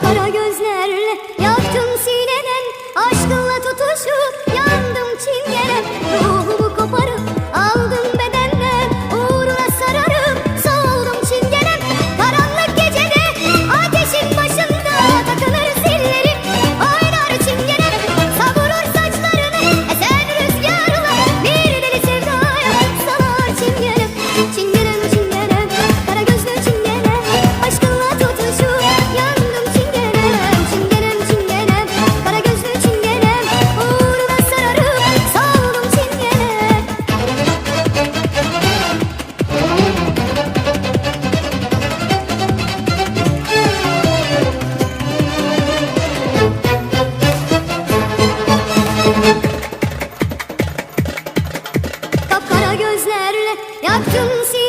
para 要珍惜。